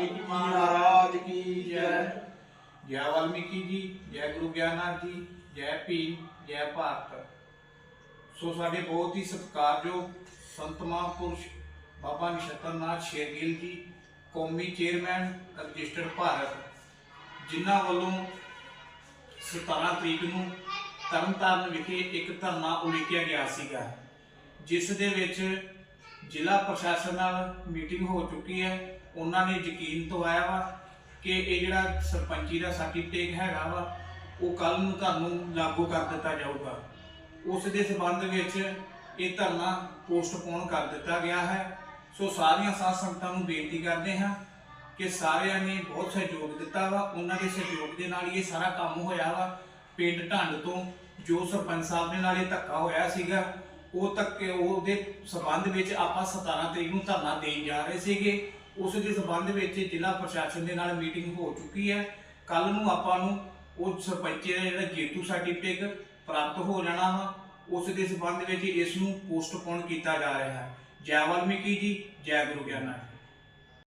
ਪੈ ਭਗਵਾਨ ਵਾਲਮੀਕੀ ਮਹਾਰਾਜ ਕੀ ਜੈ? ਜੈ ਵਾਲਮੀਕੀ ਜੀ, ਜੈ ਗੁਰੂ ਗਿਆਨਨਾਥ ਜੀ, ਜੈ ਭੀਮ, ਜੈ ਭਾਰਤ। ਸੋ ਸਾਡੇ ਬਹੁਤ ਹੀ ਸਤਿਕਾਰਯੋਗ ਸੰਤ ਮਹਾਂਪੁਰਸ਼ ਬਾਬਾ ਨਛੱਤਰਨਾਥ ਸ਼ੇਰਗਿੱਲ ਜੀ, ਕੌਮੀ ਚੇਅਰਮੈਨ ਰਜਿਸਟਰਡ ਭਾਰਤ, ਜਿਨ੍ਹਾਂ ਵੱਲੋਂ 17 ਤਰੀਕ ਨੂੰ ਤਰਨਤਾਰਨ ਵਿਖੇ ਇੱਕ ਧਰਨਾ ਉਲੀਕਿਆ ਗਿਆ ਸੀਗਾ, ਜਿਸ ਦੇ ਵਿੱਚ ਜ਼ਿਲ੍ਹਾ ਪ੍ਰਸ਼ਾਸਨ ਨਾਲ ਮੀਟਿੰਗ ਹੋ ਚੁੱਕੀ ਹੈ। ਉਹਨਾਂ ਨੇ ਯਕੀਨ ਦਵਾਇਆ ਵਾ ਕਿ ਇਹ ਜਿਹੜਾ ਸਰਪੰਚੀ ਦਾ ਸਰਟੀਫਿਕੇਟ ਹੈਗਾ ਵਾ, ਉਹ ਕੱਲ ਨੂੰ ਤੁਹਾਨੂੰ ਲਾਗੂ ਕਰ ਦਿੱਤਾ ਜਾਊਗਾ। ਉਸ ਦੇ ਸਬੰਧ ਵਿੱਚ ਇਹ ਧਰਨਾ ਪੋਸਟਪੋਨ ਕਰ ਦਿੱਤਾ ਗਿਆ ਹੈ। ਸੋ ਸਾਰੀਆਂ ਸਾਧ ਸੰਗਤਾਂ ਨੂੰ ਬੇਨਤੀ ਕਰਦੇ ਹਾਂ ਕਿ ਸਾਰਿਆਂ ਨੇ ਬਹੁਤ ਸਹਿਯੋਗ ਦਿੱਤਾ ਵਾ। ਉਹਨਾਂ ਦੇ ਸਹਿਯੋਗ ਦੇ ਨਾਲ ਇਹ ਸਾਰਾ ਕੰਮ ਹੋਇਆ ਵਾ। ਪਿੰਡ ਢੰਡ ਤੋਂ ਜੋ ਸਰਪੰਚ ਸਾਹਿਬ ਦੇ ਨਾਲ ਇਹ ਧੱਕਾ ਹੋਇਆ ਸੀਗਾ ਉਹ ਧੱਕੇ ਉਹਦੇ ਸਬੰਧ ਵਿੱਚ ਆਪਾਂ 17 ਤਰੀਕ ਨੂੰ ਧਰਨਾ ਦੇਣ ਜਾ ਰਹੇ ਸੀਗੇ। ਉਸ ਦੇ ਸਬੰਧ ਵਿੱਚ ਜ਼ਿਲ੍ਹਾ ਪ੍ਰਸ਼ਾਸਨ ਦੇ ਨਾਲ ਮੀਟਿੰਗ ਹੋ ਚੁੱਕੀ ਹੈ। ਕੱਲ ਨੂੰ ਆਪਾਂ ਨੂੰ ਉਹ ਸਰਪੰਚੇ ਦਾ ਜਿਹੜਾ ਜੇਤੂ ਸਰਟੀਫਿਕੇਟ ਪ੍ਰਾਪਤ ਹੋ ਜਾਣਾ ਵਾ। ਉਸ ਦੇ ਸਬੰਧ ਵਿੱਚ ਇਸ ਨੂੰ ਪੋਸਟਪੋਨ ਕੀਤਾ ਜਾ ਰਿਹਾ ਹੈ। ਜੈ ਵਾਲਮੀਕੀ ਜੀ, ਜੈ ਗੁਰੂ ਗਿਆਨਾ